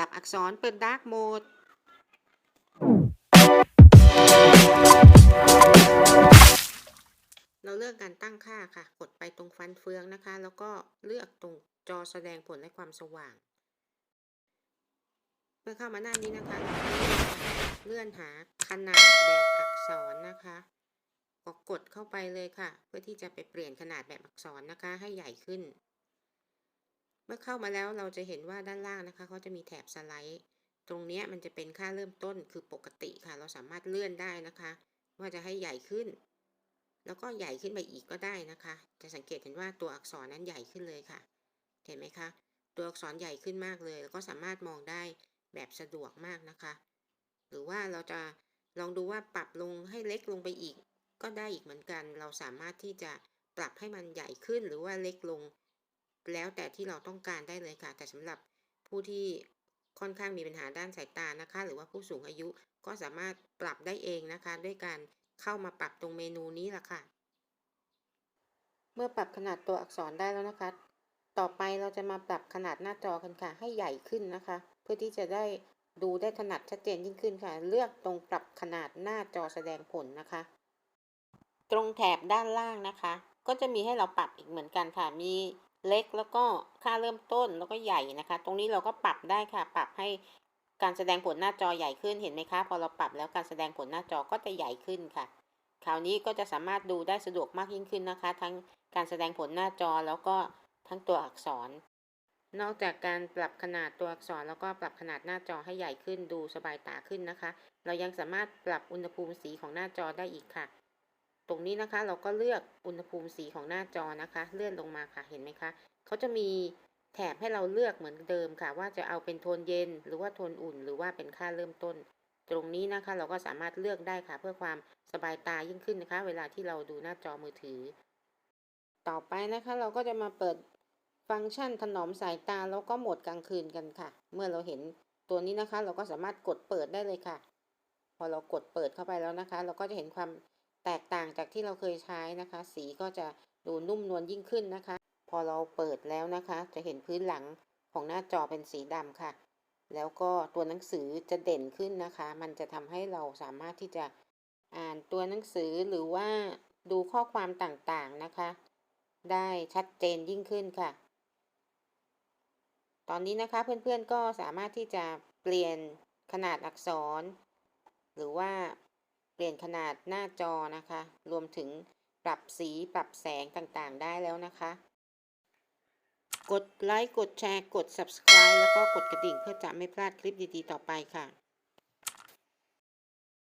รับอักษรเปิด Dark Mode เราเลือกการตั้งค่าค่ะ กดไปตรงฟันเฟืองนะคะ แล้วก็เลือกตรงจอแสดงผลและความสว่าง เมื่อเข้ามาหน้านี้นะคะ เลื่อนหาขนาดแบบอักษรนะคะก็กดเข้าไปเลยค่ะ เพื่อที่จะไปเปลี่ยนขนาดแบบอักษรนะคะ ให้ใหญ่ขึ้น เมื่อเข้ามาแล้วเราจะเห็นว่าด้านล่างนะคะเขาจะมีแถบสไลด์ ตรงนี้มันจะเป็นค่าเริ่มต้นคือปกติค่ะ เราสามารถเลื่อนได้นะคะ ว่าจะให้ใหญ่ขึ้น แล้วก็ใหญ่ขึ้นไปอีกก็ได้นะคะ จะสังเกตเห็นว่าตัวอักษรนั้นใหญ่ขึ้นเลยค่ะ เห็นไหมคะ ตัวอักษรใหญ่ขึ้นมากเลย แล้วก็สามารถมองได้แบบสะดวกมากนะคะ หรือว่าเราจะลองดูว่าปรับลงให้เล็กลงไปอีก ก็ได้อีกเหมือนกัน เราสามารถที่จะปรับให้มันใหญ่ขึ้นหรือว่าเล็กลง แล้วแต่ที่เราต้องการได้เลยค่ะ แต่สำหรับผู้ที่ค่อนข้างมีปัญหาด้านสายตานะคะ หรือว่าผู้สูงอายุก็สามารถปรับได้เองนะคะ ด้วยการเข้ามาปรับตรงเมนูนี้ละค่ะ เมื่อปรับขนาดตัวอักษรได้แล้วนะคะ ต่อไปเราจะมาปรับขนาดหน้าจอกันค่ะ ให้ใหญ่ขึ้นนะคะ เพื่อที่จะได้ดูได้ถนัดชัดเจนยิ่งขึ้นค่ะ เลือกตรงปรับขนาดหน้าจอแสดงผลนะคะ ตรงแถบด้านล่างนะคะ ก็จะมีให้เราปรับอีกเหมือนกันค่ะ มี เล็กแล้วก็ค่าเริ่มต้นแล้วก็ใหญ่นะคะ ตรงนี้เราก็ปรับได้ค่ะ ปรับให้การแสดงผลหน้าจอใหญ่ขึ้นเห็นไหมคะ พอเราปรับแล้วการแสดงผลหน้าจอก็จะใหญ่ขึ้นค่ะ คราวนี้ก็จะสามารถดูได้สะดวกมากยิ่งขึ้นนะคะ ทั้งการแสดงผลหน้าจอแล้วก็ทั้งตัวอักษร นอกจากการปรับขนาดตัวอักษร แล้วก็ปรับขนาดหน้าจอให้ใหญ่ขึ้นดูสบายตาขึ้นนะคะ เรายังสามารถปรับอุณหภูมิสีของหน้าจอได้อีกค่ะ ตรงนี้นะคะเราก็เลือกอุณหภูมิสีของหน้าจอนะคะ เลื่อนลงมาค่ะเห็นไหมคะเขาจะมีแถบให้เราเลือกเหมือนเดิมค่ะ ว่าจะเอาเป็นโทนเย็น หรือว่าโทนอุ่น หรือว่าเป็นค่าเริ่มต้น ตรงนี้นะคะ เราก็สามารถเลือกได้ค่ะ เพื่อความสบายตายิ่งขึ้นนะคะ เวลาที่เราดูหน้าจอมือถือ ต่อไปนะคะ เราก็จะมาเปิดฟังก์ชันถนอมสายตาแล้วก็โหมดกลางคืนกันค่ะ เมื่อเราเห็นตัวนี้นะคะ เราก็สามารถกดเปิดได้เลยค่ะ พอเรากดเปิดเข้าไปแล้วนะคะ เราก็จะเห็นความ แตกต่างจากที่เราเคยใช้นะคะ สีก็จะดูนุ่มนวลยิ่งขึ้นนะคะ พอเราเปิดแล้วนะคะ จะเห็นพื้นหลังของหน้าจอเป็นสีดำค่ะ แล้วก็ตัวหนังสือจะเด่นขึ้นนะคะ มันจะทำให้เราสามารถที่จะอ่านตัวหนังสือหรือว่าดูข้อความต่างๆนะคะ ได้ชัดเจนยิ่งขึ้นค่ะ ตอนนี้นะคะเพื่อนๆก็สามารถที่จะเปลี่ยนขนาดอักษร หรือว่า ปลี่ยนขนาดหน้าจอนะคะ รวมถึงปรับสีปรับแสงต่างๆ ได้แล้วนะคะ กดไลค์ กดแชร์ กด subscribe แล้วก็กดกระดิ่งเพื่อจะไม่พลาดคลิปดีๆ ต่อไปค่ะ